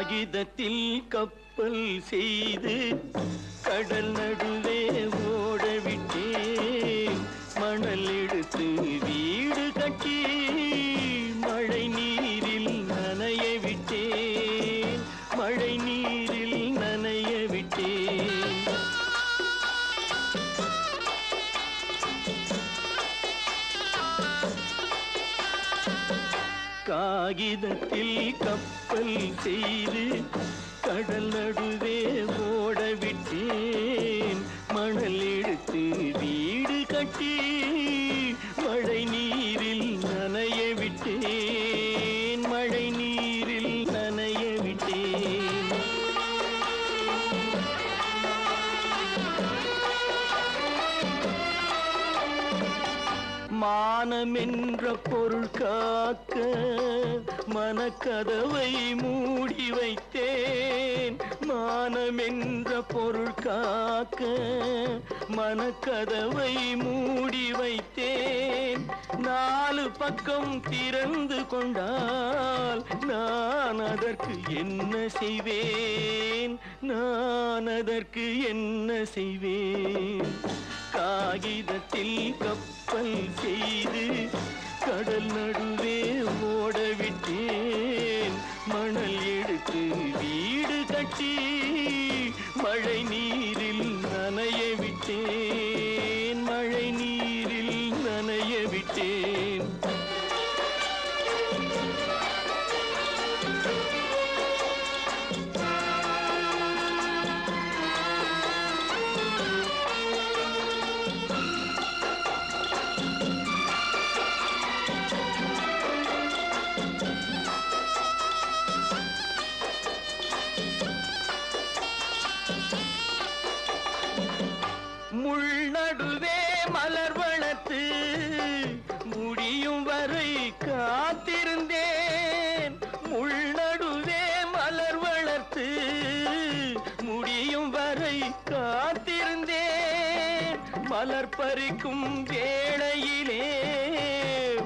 காகிதத்தில் கப்பல் செய்து கடல் நடுவே ஓடவிட்டேன். மணல் எடுத்து வீடு கட்டி காகிதத்தில் கப்பல் செய்து கடல் நடுவே ஓ மனமென்ற பொருள் காக்க மனக்கதவை மூடி வைத்தேன். மானமென்ற பொருள் காக்க மனக்கதவை மூடி வைத்தேன். நாலு பக்கம் திறந்து கொண்டால் நான் அதற்கு என்ன செய்வேன்? நான் அதற்கு என்ன செய்வேன்? காகிதத்தில் கப்பல் செய்து கடல் நடுவே ஓடவிட்டேன். மணல் எடுத்து வீடு கட்டி மழை நீரில் நனைய விட்டேன். நடுவே மலர் வளர்த்து முடியும் வரை காத்திருந்தேன். முள் நடுவே மலர் வளர்த்து முடியும் வரை காத்திருந்தேன். மலர் பறிக்கும் வேளையிலே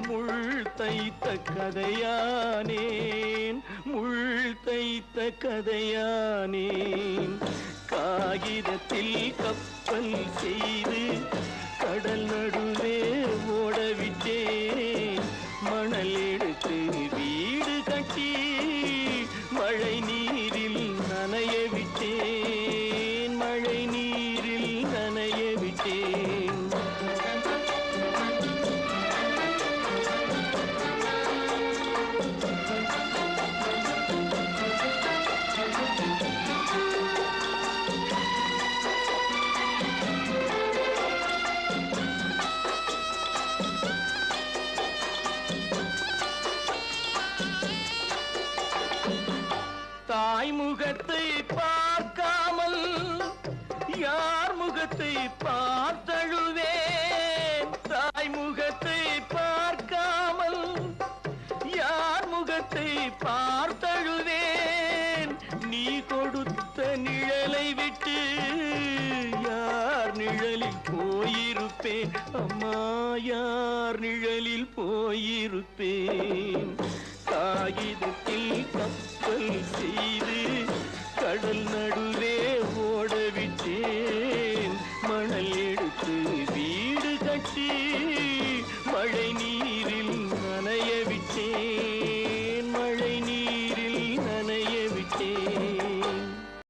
முள் தைத்த கதையானேன். முள் தைத்த கதையானேன். காகிதத்தில் கப்ப கப்பல் செய்து தாய்முகத்தை பார்க்காமல் யார் முகத்தை பார்த்தழுவேன்? தாய்முகத்தை பார்க்காமல் யார் முகத்தை பார்த்தழுவேன்? நீ கொடுத்த நிழலை விட்டு யார் நிழலில் போயிருப்பேன்? அம்மா யார் நிழலில் போயிருப்பேன்? காகிதத்தில் கப்பல் செய்து கடல் நடு